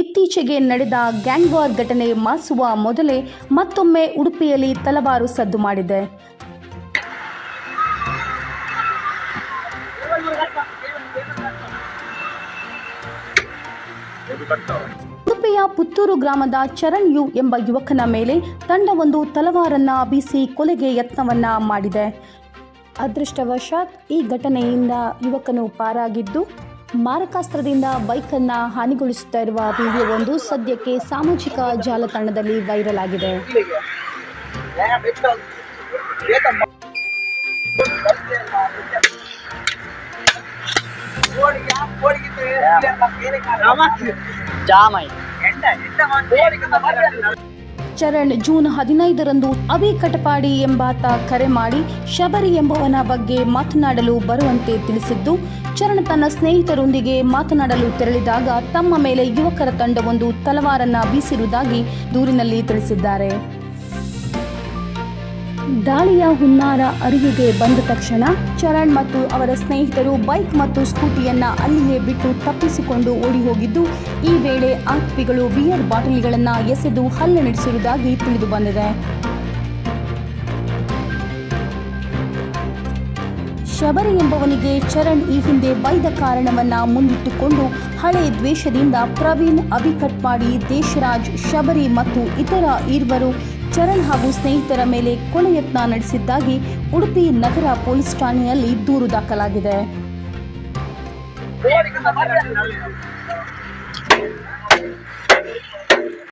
ಇತ್ತೀಚೆಗೆ ನಡೆದ gang war ಘಟನೆ ಮಾಸುವ ಮೊದಲೇ ಮತ್ತೊಮ್ಮೆ ಉಡುಪಿಯಲ್ಲಿ ತಲವಾರು ಸದ್ದು ಮಾಡಿದೆ. ಉಡುಪಿಯ ಪುತ್ತೂರು ಗ್ರಾಮದ ಚರಣ್ ಯು ಎಂಬ ಯುವಕನ ಮೇಲೆ ತಂಡವೊಂದು ತಲವಾರನ್ನ ಬೀಸಿ ಕೊಲೆಗೆ ಯತ್ನವನ್ನ ಮಾಡಿದೆ. ಅದೃಷ್ಟವಶಾತ್ ಈ ಘಟನೆಯಿಂದ ಯುವಕನು ಪಾರಾಗಿದ್ದು ಮಾರಕಾಸ್ತ್ರದಿಂದ ಬೈಕನ್ನ ಹಾನಿಗೊಳಿಸುತ್ತಾ ಇರುವ ವಿಡಿಯೋವೊಂದು ಸದ್ಯಕ್ಕೆ ಸಾಮಾಜಿಕ ಜಾಲತಾಣದಲ್ಲಿ ವೈರಲ್ ಆಗಿದೆ. ಜಾಮೈ. ಚರಣ್ ಜೂನ್ ಹದಿನೈದರಂದು ಅಭಿ ಕಟಪಾಡಿ ಎಂಬಾತ ಕರೆ ಮಾಡಿ ಶಬರಿ ಎಂಬುವನ ಬಗ್ಗೆ ಮಾತನಾಡಲು ಬರುವಂತೆ ತಿಳಿಸಿದ್ದು, ಚರಣ್ ತನ್ನ ಸ್ನೇಹಿತರೊಂದಿಗೆ ಮಾತನಾಡಲು ತೆರಳಿದಾಗ ತಮ್ಮ ಮೇಲೆ ಯುವಕರ ತಂಡವೊಂದು ತಲವಾರನ್ನ ಬೀಸಿರುವುದಾಗಿ ದೂರಿನಲ್ಲಿ ತಿಳಿಸಿದ್ದಾರೆ. ದಾಳಿಯ ಹುನ್ನಾರ ಅರಿವಿಗೆ ಬಂದ ತಕ್ಷಣ ಚರಣ್ ಮತ್ತು ಅವರ ಸ್ನೇಹಿತರು ಬೈಕ್ ಮತ್ತು ಸ್ಕೂಟಿಯನ್ನ ಅಲ್ಲಿಯೇ ಬಿಟ್ಟು ತಪ್ಪಿಸಿಕೊಂಡು ಓಡಿ ಹೋಗಿದ್ದು ಈ ವೇಳೆ ಆರೋಪಿಗಳು ಬಿಯರ್ ಬಾಟಲಿಗಳನ್ನು ಎಸೆದು ಹಲ್ಲೆ ನಡೆಸಿರುವುದಾಗಿ ತಿಳಿದು ಬಂದಿದೆ. ಶಬರಿ ಎಂಬವನಿಗೆ ಚರಣ್ ಈ ಹಿಂದೆ ಬೈದ ಕಾರಣವನ್ನ ಮುಂದಿಟ್ಟುಕೊಂಡು ಹಳೆ ದ್ವೇಷದಿಂದ ಪ್ರವೀಣ್ ಅಭಿಕಟ್ಪಾಡಿ ದೇಶರಾಜ್, ಶಬರಿ ಮತ್ತು ಇತರ ಈರ್ವರು ಚರಣ್ ಹಾಗೂ ಸ್ನೇಹಿತರ ಮೇಲೆ ಕೊಲೆ ಯತ್ನ ನಡೆಸಿದ್ದಾಗಿ ಉಡುಪಿ ನಗರ ಪೊಲೀಸ್ ಠಾಣೆಯಲ್ಲಿ ದೂರು ದಾಖಲಾಗಿದೆ.